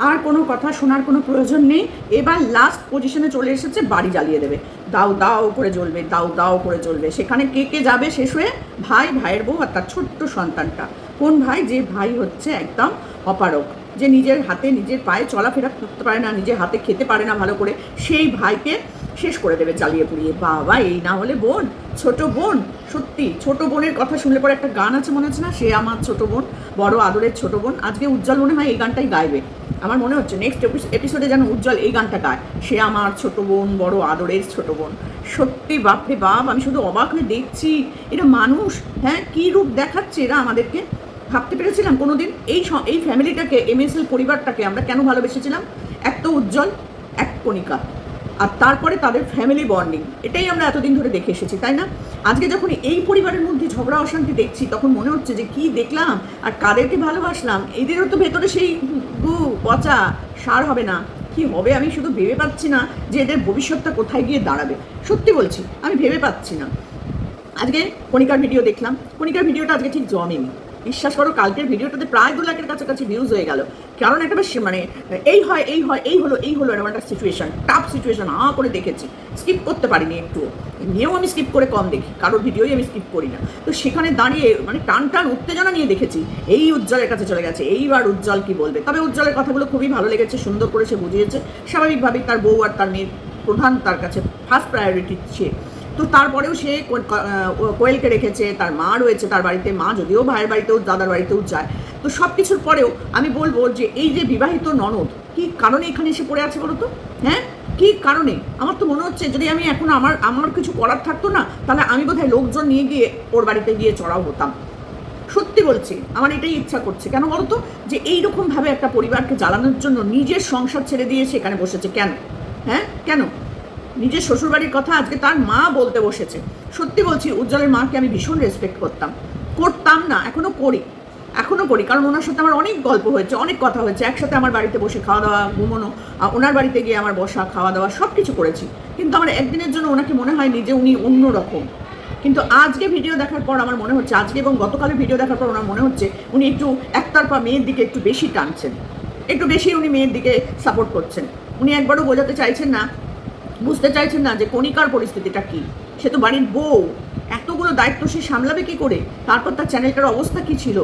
আর কোনো কথা শোনার কোনো প্রয়োজন নেই। এবার লাস্ট পজিশনে চলে এসেছে, বাড়ি জ্বালিয়ে দেবে। দাও দাও করে জ্বলবে, দাও দাও করে জ্বলবে। সেখানে কে কে যাবে শেষ হয়ে? ভাই, ভাইয়ের বউ আর তার ছোট্ট সন্তানটা। কোন ভাই? যে ভাই হচ্ছে একদম অপারক যে নিজের হাতে, নিজের পায়ে চলাফেরা করতে পারে না, নিজের হাতে খেতে পারে না ভালো করে, সেই ভাইকে শেষ করে দেবে জ্বালিয়ে পুড়িয়ে। বাবা, এই না হলে বোন, ছোট বোন, সত্যি, ছোট বোনের কথা শুনলে পরে একটা গান আছে মনে হচ্ছে না? সে আমার ছোট বোন, বড় আদরের ছোট বোন। আজকে উজ্জ্বল মনে হয় এই গানটাই গাইবে। আমার মনে হচ্ছে নেক্সট এপিসোডে যেন উজ্জ্বল এই গানটা গায়। সে আমার ছোট বোন, বড় আদরের ছোট বোন। সত্যি, বাপরে বাপ, আমি শুধু অবাক হয়ে দেখছি। এরা মানুষ হ্যাঁ কী রূপ দেখাচ্ছে এরা আমাদেরকে? ভাবতে পেরেছিলাম কোনোদিন এই এই ফ্যামিলিটাকে এম এস এমএসএল পরিবারটাকে আমরা কেন ভালোবেসেছিলাম? এক তো উজ্জ্বল, এক কণিকা। আর তারপরে তাদের ফ্যামিলি বন্ডিং এটাই আমরা এতদিন ধরে দেখে এসেছি, তাই না? আজকে যখন এই পরিবারের মধ্যে ঝগড়া, অশান্তি দেখছি, তখন মনে হচ্ছে যে কি দেখলাম? আর কাদেরকে ভালোবাসলাম? এদেরও তো ভেতরে সেই গু, পচা সার হবে না। কি হবে? আমি শুধু ভেবে পাচ্ছি না যে এদের ভবিষ্যৎটা কোথায় গিয়ে দাঁড়াবে। সত্যি বলছি, আমি ভেবে পাচ্ছি না। আজকে কণিকার ভিডিও দেখলাম। কণিকার ভিডিওটা আজকে ঠিক জমেনি। বিশ্বাস করো, কালকের ভিডিওটাতে প্রায় দু লাখের কাছাকাছি ভিউজ হয়ে গেল। কারণ একটা বেশ মানে এই হয় এই হয়, এই হলো এই হলো এরকম একটা সিচুয়েশন টাফ সিচুয়েশন হা করে দেখেছি। স্কিপ করতে পারিনি একটু এমনিও আমি স্কিপ করে কম দেখি, কারোর ভিডিওই আমি স্কিপ করি না। তো সেখানে দাঁড়িয়ে মানে টান টান উত্তেজনা নিয়ে দেখেছি, এই উজ্জ্বলের কাছে চলে গেছে, এইবার উজ্জ্বল কি বলবে? তবে উজ্জ্বলের কথাগুলো খুবই ভালো লেগেছে, সুন্দর করে সে বুঝিয়েছে। স্বাভাবিকভাবেই তার বউ আর তার মেয়ের প্রধান তার কাছে ফার্স্ট প্রায়োরিটি সে। তো তারপরেও সে কোয়েলকে রেখেছে, তার মা রয়েছে, তার বাড়িতে মা যদিও ভাইয়ের বাড়িতেও, দাদার বাড়িতেও যায়। তো সব কিছুর পরেও আমি বলব যে এই যে বিবাহিত ননদ, কি কারণে এখানে এসে পড়ে আছে বলো তো হ্যাঁ? কি কারণে? আমার তো মনে হচ্ছে যদি আমি এখন আমার আমার কিছু করার থাকতো না, তাহলে আমি বোধহয় লোকজন নিয়ে গিয়ে ওর বাড়িতে গিয়ে চড়াও হতাম। সত্যি বলছি, আমার এটাই ইচ্ছা করছে। কেন বলতো? যে এইরকমভাবে একটা পরিবারকে জ্বালানোর জন্য নিজের সংসার ছেড়ে দিয়ে সেখানে বসেছে। কেন? হ্যাঁ? কেন? নিজের শ্বশুরবাড়ির কথা আজকে তার মা বলতে বসেছে। সত্যি বলছি, উজ্জ্বলের মাকে আমি ভীষণ রেসপেক্ট করতাম। করতাম না, এখনও করি। এখনও করি, কারণ ওনার সাথে আমার অনেক গল্প হয়েছে, অনেক কথা হয়েছে। একসাথে আমার বাড়িতে বসে খাওয়া দাওয়া ঘুমোনো ওনার বাড়িতে গিয়ে আমার বসা খাওয়া দাওয়া সব কিছু করেছি। কিন্তু আমার একদিনের জন্য ওনাকে মনে হয়নি যে উনি অন্য রকম কিন্তু আজকে ভিডিও দেখার পর আমার মনে হচ্ছে, আজকে এবং গতকালের ভিডিও দেখার পর ওনার মনে হচ্ছে উনি একটু একতরফা মেয়ের দিকে একটু বেশি টানছেন। একটু বেশি উনি মেয়ের দিকে সাপোর্ট করছেন। উনি একবারও বোঝাতে চাইছেন না বুঝতে চাইছেন না যে কণিকার পরিস্থিতিটা কি? সে তো বাড়ির বউ। এতগুলো দায়িত্ব সে সামলাবে কি করে? তারপর তার চ্যানেলটার অবস্থা কি ছিল?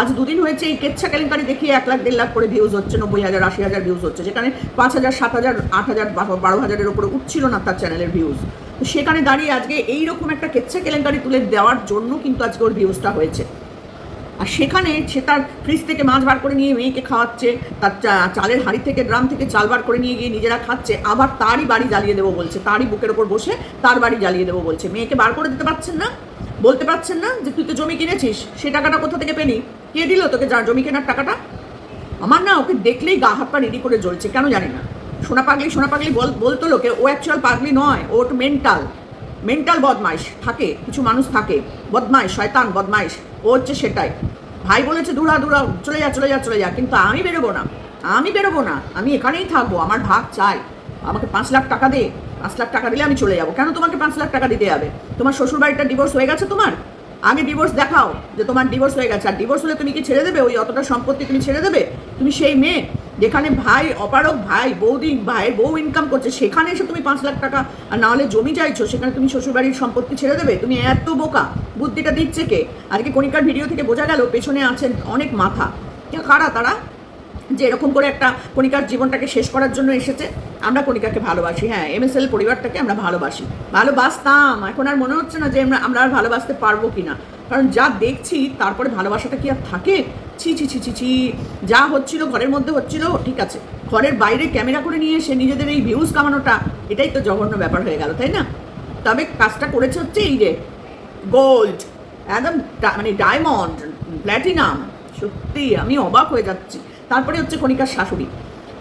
আজ দুদিন হয়েছে এই কেচ্ছা কেলেঙ্কারি দেখিয়ে এক লাখ দেড় লাখ করে ভিউজ হচ্ছে, নব্বই হাজার, আশি হাজার ভিউজ হচ্ছে, যেখানে পাঁচ হাজার, সাত হাজার, আট হাজার বারো হাজারের উপরে উঠছিল না তার চ্যানেলের ভিউজ তো সেখানে দাঁড়িয়ে আজকে এইরকম একটা কেচ্ছা কেলেঙ্কারি তুলে দেওয়ার জন্য কিন্তু আজকে ওর ভিউজটা হয়েছে। আর সেখানে সে তার ফ্রিজ থেকে মাছ বার করে নিয়ে মেয়েকে খাওয়াচ্ছে, তার চালের হাঁড়ি থেকে, ড্রাম থেকে চাল বার করে নিয়ে গিয়ে নিজেরা খাচ্ছে, আবার তারই বাড়ি জ্বালিয়ে দেবো বলছে, তারই বুকের ওপর বসে তার বাড়ি জ্বালিয়ে দেবো বলছে। মেয়েকে বার করে দিতে পারছেন না? বলতে পারছেন না যে তুই তো জমি কিনেছিস, সে টাকাটা কোথা থেকে পেলি? কে দিল তোকে যা জমি কেনার টাকাটা? আমার না ওকে দেখলেই গা হাত পা রেডি করে জ্বলছে, কেন জানি না। সোনা পাগলি সোনা পাগলি বল, বলতো লোকে, ও অ্যাকচুয়াল পাগলি নয়, ও মেন্টাল মেন্টাল বদমাইশ থাকে, কিছু মানুষ থাকে। বদমাইশ, শয়তান, বদমাইশ। ও হচ্ছে সেটাই। ভাই বলেছে, দূরা দূরা চলে যা চলে যা চলে যা। কিন্তু আমি বেরোবো না। আমি বেরোবো না। আমি এখানেই থাকব। আমার ভাগ চাই। আমাকে পাঁচ লাখ টাকা দে। পাঁচ লাখ টাকা দিলে আমি চলে যাব। কেন তোমাকে পাঁচ লাখ টাকা দিতে যাবে তোমার শ্বশুর বাড়িটা ডিভোর্স হয়ে গেছে তোমার? আগে ডিভোর্স দেখাও যে তোমার ডিভোর্স হয়ে গেছে। আর ডিভোর্স হলে তুমি কি ছেড়ে দেবে? ওই অতটা সম্পত্তি তুমি ছেড়ে দেবে? তুমি সেই মেয়ে যেখানে ভাই অপারক ভাই, বৌদি ভাই বউ ইনকাম করছে, সেখানে এসে তুমি পাঁচ লাখ টাকা আর না হলে জমি চাইছো, সেখানে তুমি শ্বশুরবাড়ির সম্পত্তি ছেড়ে দেবে? তুমি এত বোকা। বুদ্ধিটা দিচ্ছে কে? আজকে কণিকার ভিডিও থেকে বোঝা গেল পেছনে আছেন অনেক মাথা। কারা? তারা? যে এরকম করে একটা কণিকার জীবনটাকে শেষ করার জন্য এসেছে, আমরা কণিকাকে ভালোবাসি। হ্যাঁ এমএসএল পরিবারটাকে আমরা ভালোবাসি। ভালোবাসতাম। এখন আর মনে হচ্ছে না যে আমরা আমরা আর ভালোবাসতে পারব কি না কারণ যা দেখছি, তারপরে ভালোবাসাটা কি আর থাকে? ছি ছি ছি ছি ছি। যা হচ্ছিল, ঘরের মধ্যে হচ্ছিল, ঠিক আছে। ঘরের বাইরে ক্যামেরা করে নিয়ে এসে নিজেদের এই ভিউজ কামানোটা, এটাই তো জঘন্য ব্যাপার হয়ে গেল, তাই না? তবে কাজটা করেছে হচ্ছে এই যে গোল্ড একদম মানে ডায়মন্ড প্ল্যাটিনাম সত্যি আমি অবাক হয়ে যাচ্ছি। তারপরে হচ্ছে কণিকার শাশুড়ি।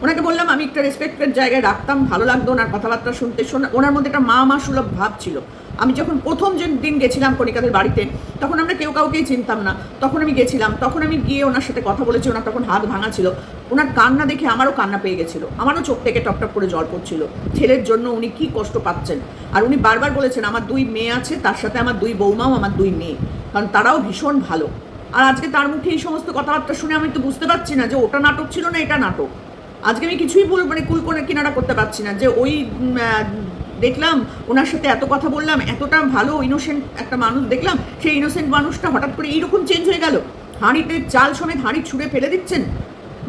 ওনাকে বললাম, আমি একটা রেসপেক্টেড জায়গায় রাখতাম, ভালো লাগতো ওনার কথাবার্তা শুনতে। শোনা ওনার মধ্যে একটা মা মা সুলভ ভাব ছিল। আমি যখন প্রথম যে দিন গেছিলাম কণিকাদের বাড়িতে, তখন আমরা কেউ কাউকেই চিনতাম না। তখন আমি গেছিলাম, তখন আমি গিয়ে ওনার সাথে কথা বলেছি, ওনার তখন হাত ভাঙা ছিল। ওনার কান্না দেখে আমারও কান্না পেয়ে গেছিল। আমারও চোখ থেকে টপ টপ করে জল পড়ছিল। ছেলের জন্য উনি কি কষ্ট পাচ্ছেন? আর উনি বারবার বলেছেন, আমার দুই মেয়ে আছে, তার সাথে আমার দুই বৌমাও, আমার দুই মেয়ে। কারণ তারাও ভীষণ ভালো। আর আজকে তার মুখে এই সমস্ত কথাবার্তা শুনে আমি তো বুঝতে পারছি না যে ওটা নাটক ছিল না এটা নাটক। আজকে আমি কিছুই বল মানে কুল করে কিনারা করতে পারছি না যে ওই দেখলাম ওনার সাথে এত কথা বললাম, এতটা ভালো ইনোসেন্ট একটা মানুষ দেখলাম, সেই ইনোসেন্ট মানুষটা হঠাৎ করে এইরকম চেঞ্জ হয়ে গেল। হাঁড়িতে চাল সমেত হাঁড়ি ছুঁড়ে ফেলে দিচ্ছেন,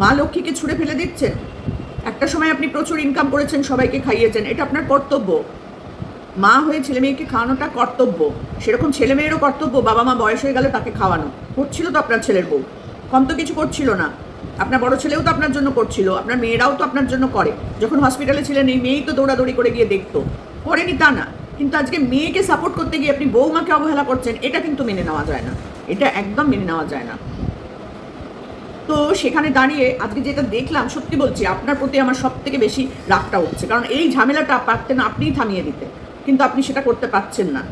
মা লক্ষ্মীকে ছুঁড়ে ফেলে দিচ্ছেন। একটা সময় আপনি প্রচুর ইনকাম করেছেন, সবাইকে খাইয়েছেন, এটা আপনার কর্তব্য। মা হয়ে ছেলে মেয়েকে খাওয়ানোটা কর্তব্য। সেরকম ছেলে মেয়েরও কর্তব্য বাবা মা বয়স হয়ে গেলে তাকে খাওয়ানো। করছিল তো আপনার ছেলের বউ। কম তো কিছু করছিল না। আপনার বড় ছেলেও তো আপনার জন্য করছিল, আপনার মেয়েরাও তো আপনার জন্য করে। যখন হসপিটালে ছিলেন, এই মেয়েই তো দৌড়াদৌড়ি করে গিয়ে দেখতো। করেনি তা না। কিন্তু আজকে মেয়েকে সাপোর্ট করতে গিয়ে আপনি বৌমাকে অবহেলা করছেন, এটা কিন্তু মেনে নেওয়া যায় না। এটা একদম মেনে নেওয়া যায় না। তো সেখানে দাঁড়িয়ে আজকে যেটা দেখলাম, সত্যি বলছি, আপনার প্রতি আমার সব থেকে বেশি রাগটা উঠছে। কারণ এই ঝামেলাটা পারতেন আপনিই থামিয়ে দিতে কিন্তু আপনি সেটা করতে পারছেন না।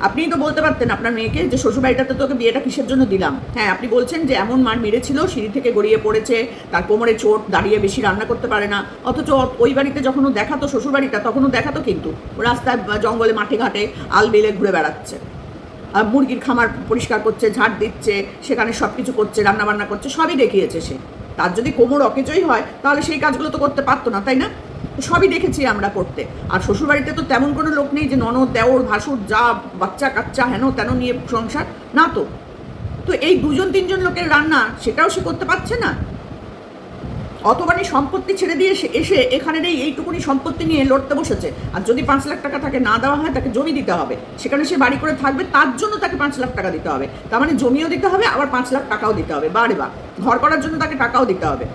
আপনিই তো বলতে পারতেন আপনার মেয়েকে যে, শ্বশুরবাড়িটাতে তোকে বিয়েটা কিসের জন্য দিলাম? হ্যাঁ আপনি বলছেন যে, এমন মার মেরেছিল, সিঁড়ি থেকে গড়িয়ে পড়েছে, তার কোমরে চোট, দাঁড়িয়ে বেশি রান্না করতে পারে না। অথচ ওই বাড়িতে যখন ও দেখাতো শ্বশুরবাড়িটা, তখন ও দেখাতো কিন্তু। রাস্তায় জঙ্গলে মাঠে ঘাটে আল বেলে ঘুরে বেড়াচ্ছে। আর মুরগির খামার পরিষ্কার করছে, ঝাড় দিচ্ছে, সেখানে সব কিছু করছে রান্না বান্না করছে, সবই দেখিয়েছে সে। তার যদি কোমর অকেজই হয়, তাহলে সেই কাজগুলো তো করতে পারতো না, তাই না? সবই দেখেছি আমরা করতে। আর শ্বশুরবাড়িতে তো তেমন কোনো লোক নেই যে ননদ, দেওর, ভাসুর, যা বাচ্চা কাচ্চা হেন তেন নিয়ে সংসার। না তো। তো এই দুজন, তিনজন লোকের রান্না সেটাও সে করতে পারছে না? অতবানি সম্পত্তি ছেড়ে দিয়ে সে এসে এখানের এই এইটুকুনি সম্পত্তি নিয়ে লড়তে বসেছে। আর যদি পাঁচ লাখ টাকা তাকে না দেওয়া হয়, তাকে জমি দিতে হবে। সেখানে সে বাড়ি করে থাকবে, তার জন্য তাকে পাঁচ লাখ টাকা দিতে হবে। তার মানে জমিও দিতে হবে, আবার পাঁচ লাখ টাকাও দিতে হবে। বারে বা ঘর করার জন্য তাকে টাকাও দিতে হবে।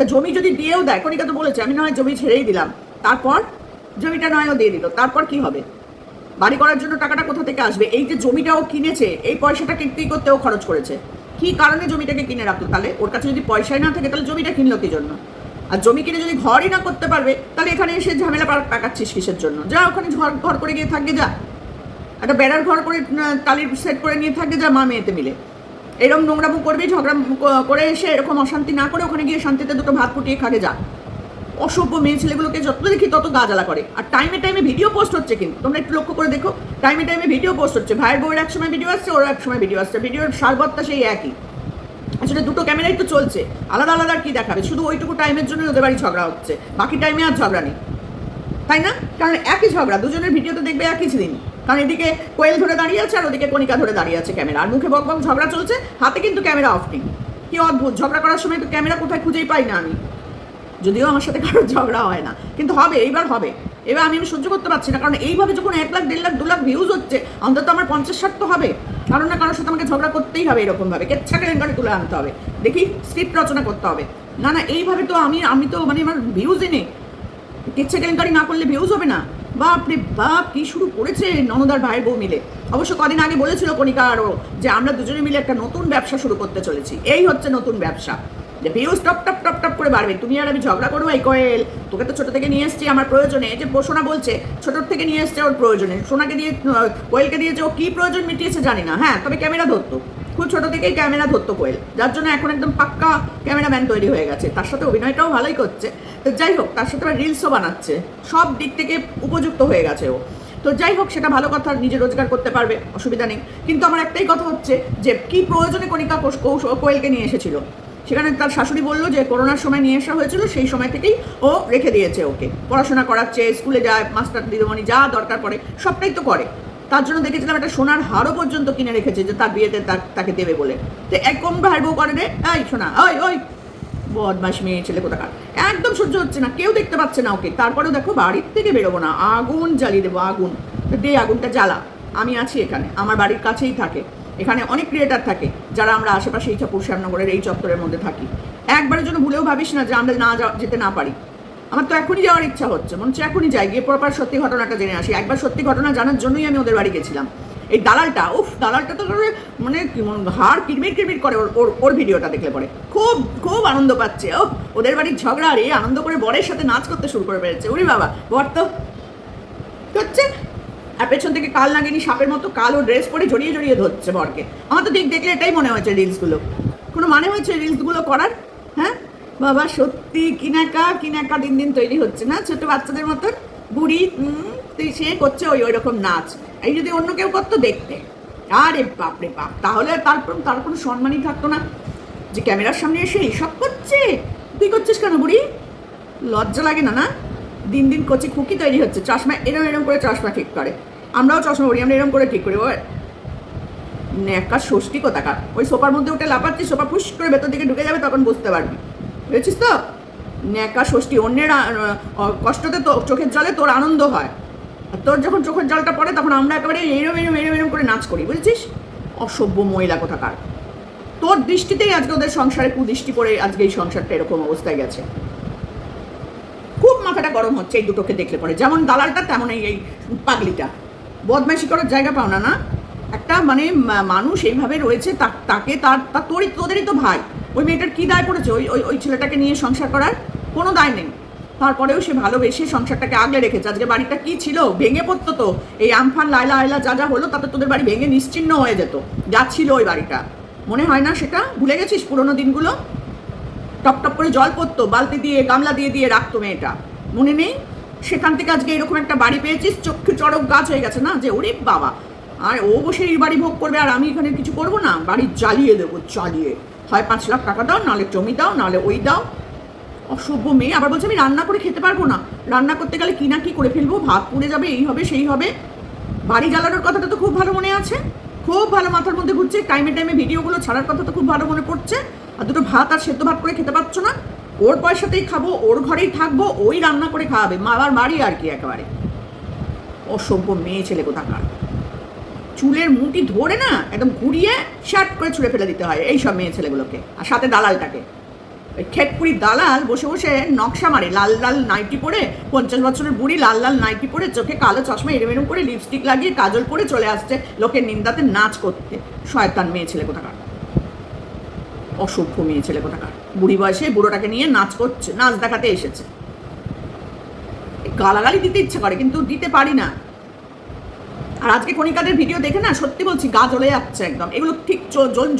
তা জমি যদি দিয়েও দেয় কনিকা তো বলেছে, আমি নয় জমি ছেড়েই দিলাম। তারপর জমিটা নয়ও দিয়ে দিল। তারপর কি হবে? বাড়ি করার জন্য টাকাটা কোথা থেকে আসবে? এই যে জমিটাও কিনেছে, এই পয়সাটা কিনতেই করতেও খরচ করেছে। কি কারণে জমিটাকে কিনে রাখল? তাহলে ওর কাছে যদি পয়সাই না থাকে, তাহলে জমিটা কিনলো কি জন্য? আর জমি কিনে যদি ঘরই না করতে পারবে, তাহলে এখানে এসে ঝামেলা পাকাচ্ছিস কিসের জন্য? যা, ওখানে ঘর ঘর করে গিয়ে থাকবে, যা। একটা বেড়ার ঘর করে টালির সেট করে নিয়ে থাকবে, যা মা মেয়েতে মিলে। এরকম নোংরামো করবি, ঝগড়া করে এসে এরকম অশান্তি না করে ওখানে গিয়ে শান্তিতে দুটো ভাত ফুটিয়ে খাগে যা। অসভ্য মেয়ে ছেলেগুলোকে যত দেখি তত গা জ্বালা করে। আর টাইমে টাইমে ভিডিও পোস্ট হচ্ছে কিন্তু। তোমরা একটু লক্ষ্য করে দেখো টাইমে টাইমে ভিডিও পোস্ট হচ্ছে। ভাইয়ের বউয়ের এক সময় ভিডিও আসছে ওর এক সময় ভিডিও আসছে। ভিডিওর সারবত্তা সেই একই। আসলে দুটো ক্যামেরাই তো চলছে। আলাদা আলাদা কি দেখাবে? শুধু ওইটুকু টাইমের জন্য ওদের বাড়ি ঝগড়া হচ্ছে। বাকি টাইমে আর ঝগড়া নেই। তাই না? কারণ একই ঝগড়া, দুজনের ভিডিওতে দেখবে একই দিন। কারণ এদিকে কোয়েল ধরে দাঁড়িয়ে আছে আর ওদিকে কণিকা ধরে দাঁড়িয়ে আছে ক্যামেরা। আর মুখে বক বক ঝগড়া চলছে, হাতে কিন্তু ক্যামেরা অফ নেই। কি অদ্ভুত, ঝগড়া করার সময় তো ক্যামেরা কোথায় খুঁজেই পাই না আমি। যদিও আমার সাথে কারোর ঝগড়া হয় না, কিন্তু হবে, এইবার হবে। এবার আমি আমি সহ্য করতে পারছি না, কারণ এইভাবে যখন এক লাখ, দেড় লাখ, দু লাখ ভিউজ হচ্ছে, অন্তত আমার পঞ্চাশ ষাট তো হবে। কারণ না কারোর সাথে আমাকে ঝগড়া করতেই হবে এরকমভাবে। কেচ্ছা কেলেঙ্কারি তুলে আনতে হবে। দেখি স্ক্রিপ্ট রচনা করতে হবে। না না, এইভাবে তো আমি আমি তো মানে আমার ভিউজই নেই। কেচ্ছা কেলেঙ্কারি না করলে ভিউজ হবে না। বাপ রে বাপ, কি শুরু করেছে ননদার ভাইয়ের বউ মিলে? অবশ্য কদিন আগে বলেছিল কণিকা আরও যে আমরা দুজনে মিলে একটা নতুন ব্যবসা শুরু করতে চলেছি। এই হচ্ছে নতুন ব্যবসা। যে views top top top top করে বাড়বে। তুমি আর আমি ঝগড়া করব এই কোয়েল। তোকে তো ছোট থেকে নিয়ে এসছি আমার প্রয়োজনে। যে সোনা বলছে, ছোটোর থেকে নিয়ে এসছে ওর প্রয়োজনে। সোনাকে দিয়ে কোয়েলকে দিয়েছে ও কি প্রয়োজন মিটিয়েছে জানি না। হ্যাঁ তবে ক্যামেরা ধরতো। খুব ছোট থেকেই ক্যামেরা ধরতো কোয়েল। যার জন্য এখন একদম পাক্কা ক্যামেরাম্যান তৈরি হয়ে গেছে। তার সাথে অভিনয়টাও ভালোই করছে। তো যাই হোক, তার সাথে রিলসও বানাচ্ছে। সব দিক থেকে উপযুক্ত হয়ে গেছে ও। তো যাই হোক, সেটা ভালো কথা, নিজে রোজগার করতে পারবে, অসুবিধা নেই। কিন্তু আমার একটাই কথা হচ্ছে যে, কি প্রয়োজনে কণিকা কোয়েলকে নিয়ে এসেছিল? সেখানে তার শাশুড়ি বলল যে, করোনার সময় নিয়ে আসা হয়েছিল, সেই সময় থেকেই ও রেখে দিয়েছে ওকে। পড়াশোনা করাচ্ছে, স্কুলে যায় মাস্টার দিদিমণি যা দরকার পড়ে, সবটাই তো করে। তার জন্য দেখেছিলাম একটা সোনার হারও পর্যন্ত কিনে রেখেছে যে তার বিয়েতে তাকে দেবে বলে। তো একদম ভাই বউ করে রে। এই সোনা, ওই ওই। বদমাস মেয়ে, ছেলে কোথাকার। একদম সহ্য হচ্ছে না, কেউ দেখতে পাচ্ছে না ওকে। তারপরেও দেখো বাড়ির থেকে বেরোবো না, আগুন জ্বালিয়ে দেবো, আগুন। দে, আগুনটা জ্বালা। আমি আছি এখানে, আমার বাড়ির কাছেই থাকে। এখানে অনেক ক্রিয়েটার থাকে, যারা আমরা আশেপাশে এই শ্যামনগরের এই চত্বরের মধ্যে থাকি। একবারের জন্য ভুলেও ভাবিস না যে আমরা না যেতে না পারি। আমার তো এখনই যাওয়ার ইচ্ছা হচ্ছে, মনে হচ্ছে এখনই যাই, গিয়ে পরপর সত্যি ঘটনাটা জেনে আসি। একবার সত্যি ঘটনা জানার জন্যই আমি ওদের বাড়ি গেছিলাম। এই দালালটা, উফ, দালালটা তো মানে হাড় কিরমির কিরমির করে ওর, ওর- ওর ভিডিওটা দেখলে পরে। খুব খুব আনন্দ পাচ্ছে ও ওদের বাড়ির ঝগড়া, আর এই আনন্দ করে বরের সাথে নাচ করতে শুরু করে পেরেছে উরি বাবা, বর তো হচ্ছে? আর পেছন থেকে কাল নাগিনি সাপের মতো কালো ড্রেস পরে জড়িয়ে জড়িয়ে ধরছে বরকে। আমার তো দিক দেখলে এটাই মনে হয়েছে রিলসগুলো কোনো মানে হয়েছে রিলসগুলো করার? হ্যাঁ? বাবা, সত্যি কিনাকা কিনাকা দিন দিন তৈরি হচ্ছে না? ছোট বাচ্চাদের মতন বুড়ি তুই সে করছে ওই ওই রকম নাচ। এই যদি অন্য কেউ করতো দেখতে। আরে বাপ রে বাপ, তাহলে তারপর তার কোনো সম্মানই থাকতো না। যে ক্যামেরার সামনে এসে এইসব করছে? তুই করছিস কেন বুড়ি? লজ্জা লাগে না না? দিন দিন কচি খুকি তৈরি হচ্ছে। চশমা এরম এরম করে চশমা ঠিক করে। আমরাও চশমা পরি, আমরা এরম করে ঠিক করি। ও ন্যাকা ষষ্ঠী কোথাকার? ওই সোফার মধ্যে উঠে লাফাচ্ছি সোফা ফুস করে ভেতর দিকে ঢুকে যাবে, তখন বুঝতে পারবি। বুঝেছিস তো? ন্যাকা ষষ্ঠী, অন্যের কষ্টতে তো চোখের জলে তোর আনন্দ হয়। আর তোর যখন চোখের জলটা পড়ে, তখন আমরা একেবারে এরম এরম এরম এরম করে নাচ করি, বুঝেছিস? অসভ্য মহিলা কোথাকার। তোর দৃষ্টিতেই আজকে ওদের সংসারে কুদৃষ্টি পড়ে আজকে এই সংসারটা এরকম অবস্থায় গেছে। খুব মাথাটা গরম হচ্ছে এই দুটোকে দেখলে পরে। যেমন দালালটা তেমন এই পাগলিটা। বদমাইশি করার জায়গা পাও না না? একটা মানে মানুষ এইভাবে রয়েছে তাকে তার তোরই তোদেরই তো ভাই। ওই মেয়েটার কী দায় পড়েছে? ওই ওই ওই ছেলেটাকে নিয়ে সংসার করার কোনো দায় নেই। তারপরেও সে ভালোবেসে সংসারটাকে আগলে রেখেছে। আজকে বাড়িটা কি ছিল? ভেঙে পড়তো তো। এই আমফান লাইলা আয়লা যা যা হলো, তাতে তোদের বাড়ি ভেঙে নিশ্চিন্ন হয়ে যেত। যা ছিল ওই বাড়িটা। মনে হয় না সেটা? ভুলে গেছিস পুরোনো দিনগুলো? টপ টপ করে জল পড়তো, বালতি দিয়ে, গামলা দিয়ে দিয়ে রাখতো মেয়েটা। মনে নেই? সেখান থেকে আজকে এরকম একটা বাড়ি পেয়েছিস, চক্ষু চড়ক গাছ হয়ে গেছে না? যে ওরে বাবা! আর ও বসে এই বাড়ি ভোগ করবে, আর আমি এখানে কিছু করব না? বাড়ি জ্বালিয়ে দেবো, জ্বালিয়ে। হয় পাঁচ লাখ টাকা দাও নাহলে জমি দাও নাহলে ওই দাও। অসভ্য মেয়ে। আবার বলছে, আমি রান্না করে খেতে পারব না। রান্না করতে গেলে কি না কি করে ফেলব? ভাত পুড়ে যাবে, এই হবে, সেই হবে। বাড়ি জ্বালানোর কথাটা তো খুব ভালো মনে আছে। খুব ভালো মাথার মধ্যে ঘুরছে। টাইমে টাইমে ভিডিওগুলো ছাড়ার কথা তো খুব ভালো মনে পড়ছে। আর দুটো ভাত আর সেদ্ধ ভাত করে খেতে পারছ না? ওর পয়সাতেই খাব, ওর ঘরেই থাকব, ওই রান্না করে খাওয়াবে। মা আবার বাড়ি আর কি একেবারে। অসভ্য মেয়ে ছেলে কোথাকার। চুলের মুটি ধরে না একদম ঘুরিয়ে শার্ট করে ছুঁড়ে ফেলে দিতে হয়, এইসব মেয়ে ছেলেগুলোকে। আর সাথে দালালটাকে। ওই খেতপুরি দালাল বসে বসে নকশা মারে, লাল লাল নাইটি পরে, পঞ্চাশ বছরের বুড়ি লাল লাল নাইটি পরে চোখে কালো চশমা এরম এরম করে লিপস্টিক লাগিয়ে কাজল পরে চলে আসছে লোকের নিন্দাতে নাচ করতে। শয়তান মেয়ে ছেলে কোথাকার? অসভ্য মেয়ে ছেলে কোথাকার? বুড়ি বয়সে বুড়োটাকে নিয়ে নাচ করছে, নাচ দেখাতে এসেছে। গালাগালি দিতে ইচ্ছে করে, কিন্তু দিতে পারি না। আর আজকে কণিকাদের ভিডিও দেখে না সত্যি বলছি গা জ্বলে যাচ্ছে একদম। এগুলো ঠিক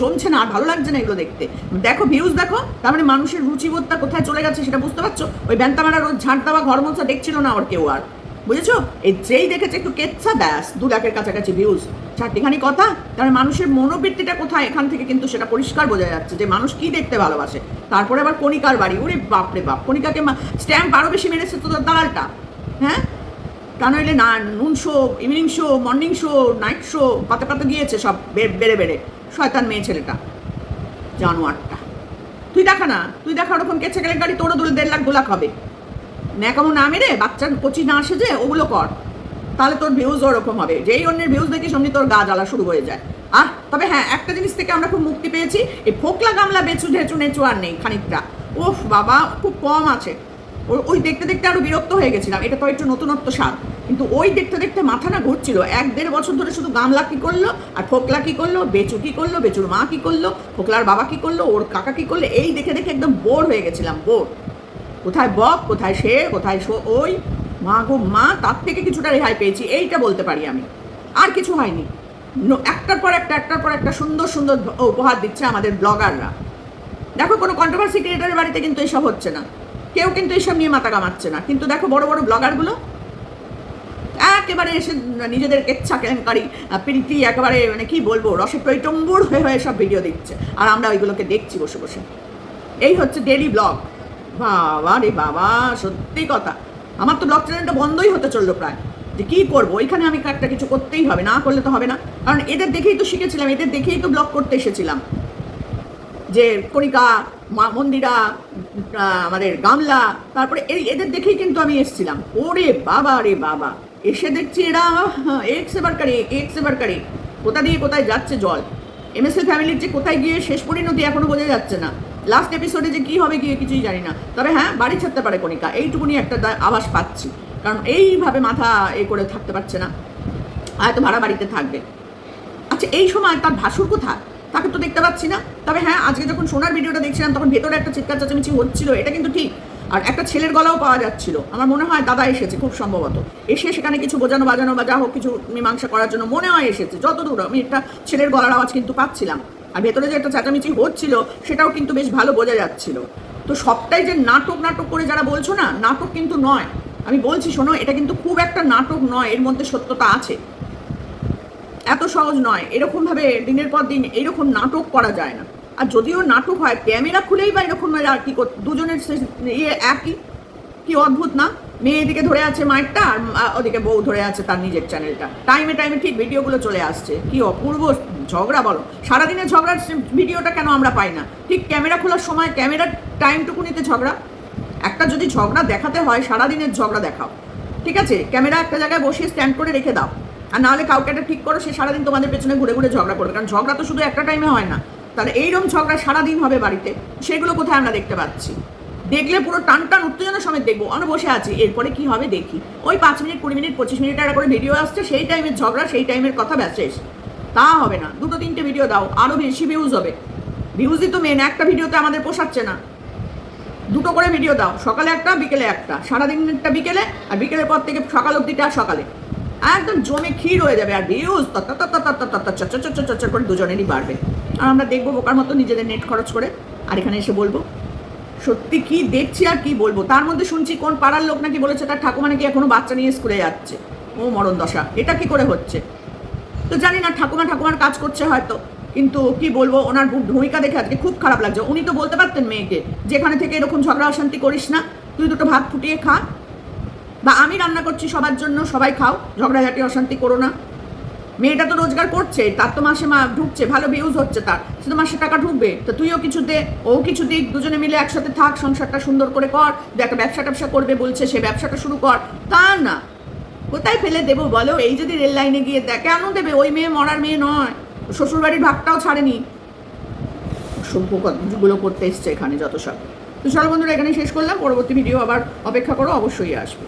জমছে না, আর ভালো লাগছে না এগুলো দেখতে। দেখো ভিউজ দেখো, তার মানে মানুষের রুচিবোধটা কোথায় চলে গেছে সেটা বুঝতে পারছ? ওই ব্যান্তা মারা রোজ ঝাঁট দেওয়া ঘর মোছা দেখছিল না ওর কেউ আর। বুঝেছ? এই যেই দেখেছে একটু কেচ্ছা, ব্যাস, দু লাখের কাছাকাছি ভিউজ চারটিখানি কথা, তার মানে মানুষের মনোবৃত্তিটা কোথায়, এখান থেকে কিন্তু সেটা পরিষ্কার বোঝা যাচ্ছে যে মানুষ কি দেখতে ভালোবাসে। তারপরে আবার কণিকার বাড়ি, ওরে বাপরে বাপ, কণিকাকে স্ট্যাম্প আরও বেশি মেরেছে তো দালালটা। হ্যাঁ? তা নইলে না, noon show, evening show, morning show, night show, পাতে পাতে দিয়েছে সব বেড়ে বেড়ে। শয়তান মেয়ে ছেলেটা, জানোয়ারটা। তুই দেখা না, তুই দেখা ওরকম কেছে গেলে গাড়ি তোরও দুল দেড় লাখ লাখ হবে। ন্যাকামো না মেরে বাচ্চার কচি না আসে যে ওগুলো কর। তাহলে তোর ভিউজ ওরকম হবে। যেই অন্যের ভিউজ দেখিস, অমনি তোর গা জ্বালা শুরু হয়ে যায়। আহ, তবে হ্যাঁ একটা জিনিস থেকে আমরা খুব মুক্তি পেয়েছি, এই ফোকলা গামলা বেচু ঢেচু নেচু আর নেই খানিকটা। ওফ বাবা, খুব কম আছে। ওই দেখতে দেখতে আরও বিরক্ত হয়ে গেছিলাম। এটা তো একটু নতুনত্ব স্বাদ। কিন্তু ওই দেখতে দেখতে মাথা না ঘুরছিল। এক দেড় বছর ধরে শুধু গামলা কি করল, আর ফোকলা কি করল, বেচু কি করল, বেচুর মা কি করল, ফোকলার বাবা কি করল, ওর কাকা কি করল, এই দেখে দেখে একদম বোর হয়ে গেছিলাম, বোর। কোথায় বক, কোথায় সে, কোথায় শো- ওই? মা গো, মা, তার থেকে কিছুটা রেহাই পেয়েছি, এইটা বলতে পারি আমি। আর কিছু হয়নি। একটার পর একটা, একটার পর একটা সুন্দর সুন্দর উপহার দিচ্ছে আমাদের ব্লগাররা। দেখো কোনো কন্ট্রোভার্সি ক্রিয়েটারের বাড়িতে কিন্তু এসব হচ্ছে না। কেউ কিন্তু এসব নিয়ে মাথা কামাচ্ছে না। কিন্তু দেখো বড় বড় ব্লগারগুলো একেবারে এসে নিজেদের কেচ্ছা কেলেঙ্কারি প্রীতি একেবারে মানে কি বলব রসে টইটম্বুর হয়ে হয়ে সব ভিডিও দিচ্ছে আর আমরা ওইগুলোকে দেখছি বসে বসে। এই হচ্ছে ডেলি ব্লগ বাবা রে বাবা, সত্যি কথা। আমার তো ব্লগ চ্যানেলটা বন্ধই হতে চলল প্রায়। যে কী করব? ওইখানে আমি একটা কিছু করতেই হবে, না করলে তো হবে না। কারণ এদের দেখেই তো শিখেছিলাম, এদের দেখেই তো ব্লগ করতে এসেছিলাম। যে কণিকা মন্দিরা আমাদের গামলা, তারপরে এই এদের দেখেই কিন্তু আমি এসেছিলাম। ওরে বাবা, রে বাবা। এসে দেখছি এরা এক্স এবার কারে, এক্স এবার কারে। কোথা দিয়ে কোথায় যাচ্ছে জল? এম এস এমএসএল ফ্যামিলির যে কোথায় গিয়ে শেষ পরিণতি এখনও বোঝা যাচ্ছে না। লাস্ট এপিসোডে যে কি হবে গিয়ে কিছুই জানি না। তবে হ্যাঁ বাড়ি ছাড়তে পারে কণিকা। এইটুকুনি একটা আভাস পাচ্ছি। কারণ এইভাবে মাথা এ করে থাকতে পারছে না। হয়তো ভাড়া বাড়িতে থাকবে। আচ্ছা এই সময় তার ভাসুর কোথায়? তাকে তো দেখতে পাচ্ছি না। তবে হ্যাঁ আজকে যখন সোনার ভিডিওটা দেখছিলাম, তখন ভেতরে একটা চিৎকার চেঁচামেচি হচ্ছিল, এটা কিন্তু ঠিক। আর একটা ছেলের গলাও পাওয়া যাচ্ছিল। আমার মনে হয় দাদা এসেছে খুব সম্ভবত। এসে সেখানে কিছু বোঝানো বাজানো বা যা হোক কিছু মীমাংসা করার জন্য মনে হয় এসেছে। যতদূর আমি একটা ছেলের গলার আওয়াজ কিন্তু পাচ্ছিলাম। আর ভেতরে যে একটা চেঁচামেচি হচ্ছিল, সেটাও কিন্তু বেশ ভালো বোঝা যাচ্ছিল। তো সবটাই যে নাটক নাটক করে যারা বলছো না, নাটক কিন্তু নয়। আমি বলছি শোনো, এটা কিন্তু খুব একটা নাটক নয়, এর মধ্যে সত্যতা আছে। এত সহজ নয়। এরকম ভাবে দিনের পর দিন এরকম নাটক করা যায় না। আর যদিও নাটক হয়, ক্যামেরা খুলেই বা এরকম আর কি দুজনের ইয়ে একই। কি অদ্ভুত না? মেয়ে এদিকে ধরে আছে মায়েরটা আর ওদিকে বউ ধরে আছে তার নিজের চ্যানেলটা। টাইমে টাইমে ঠিক ভিডিওগুলো চলে আসছে। কি অপূর্ব ঝগড়া বলো। সারাদিনের ঝগড়ার ভিডিওটা কেন আমরা পাই না? ঠিক ক্যামেরা খোলার সময় ক্যামেরার টাইমটুকুনিতে ঝগড়া। একটা যদি ঝগড়া দেখাতে হয়, সারাদিনের ঝগড়া দেখাও। ঠিক আছে? ক্যামেরা একটা জায়গায় বসিয়ে স্ট্যান্ড করে রেখে দাও। আর নাহলে কাউকে একটা ঠিক করো, সে সারাদিন তোমাদের পেছনে ঘুরে ঘুরে ঝগড়া করবে। কারণ ঝগড়া তো শুধু একটা টাইমে হয় না। তাহলে এইরকম ঝগড়া সারাদিন হবে বাড়িতে, সেগুলো কোথায় আমরা দেখতে পাচ্ছি? দেখলে পুরো টান টান উত্তেজনা সমেত দেখব। আমরা বসে আছি, এরপরে কি হবে দেখি। ওই পাঁচ মিনিট, কুড়ি মিনিট, পঁচিশ মিনিট একটা করে ভিডিও আসছে, সেই টাইমের ঝগড়া, সেই টাইমের কথা, ব্যাস তা হবে না। দুটো, তিনটে ভিডিও দাও আরও বেশি ভিউজ হবে। ভিউজই তো মেন একটা ভিডিওতে আমাদের পোষাচ্ছে না। দুটো করে ভিডিও দাও, সকালে একটা, বিকেলে একটা। সারাদিনটা বিকেলে, আর বিকেলের পর থেকে সকাল অব্দিটা সকালে। একদম জমে ক্ষীর হয়ে যাবে, আর ভিউজ চচ্চর করে দুজনেরই বাড়বে। আর আমরা দেখব বোকার মতো নিজেদের নেট খরচ করে। আর এখানে এসে বলব, সত্যি কি দেখছি আর কি বলব? তার মধ্যে শুনছি কোন পাড়ার লোক নাকি বলেছে তার ঠাকুমা নাকি এখনও বাচ্চা নিয়ে স্কুলে যাচ্ছে। ও মরণ দশা, এটা কি করে হচ্ছে? তো জানি না, ঠাকুমা ঠাকুমার কাজ করছে হয়তো, কিন্তু কি বলব, ওনার ভূমিকা দেখে আজকে খুব খারাপ লাগছে। উনি তো বলতে পারতেন মেয়েকে, যেখানে থেকে এরকম ঝগড়া অশান্তি করিস না, তুই দুটো ভাত ফুটিয়ে খা বা আমি রান্না করছি সবার জন্য, সবাই খাও, ঝগড়াঝাটি, অশান্তি করো না। মেয়েটা তো রোজগার করছে, তার তো মাসে মা ঢুকছে, ভালো ভিউজ হচ্ছে তার। সে তো মাসে টাকা ঢুকবে, তো তুইও কিছু দে, ও কিছু দিক, দুজনে মিলে একসাথে থাক, সংসারটা সুন্দর করে কর যে একটা ব্যবসা ট্যাবসা করবে বলছে, সে ব্যবসাটা শুরু কর। তা না। কোথায় ফেলে দেবো বলো? এই যদি রেল লাইনে গিয়ে দেয় কেন দেবে? ওই মেয়ে মরার মেয়ে নয়। শ্বশুরবাড়ির ভাগটাও ছাড়েনি। সভ্যগুলো করতে এসছে এখানে যত সব। তো চলো বন্ধুরা এখানে শেষ করলাম। পরবর্তী ভিডিও আবার অপেক্ষা করো, অবশ্যই আসবে।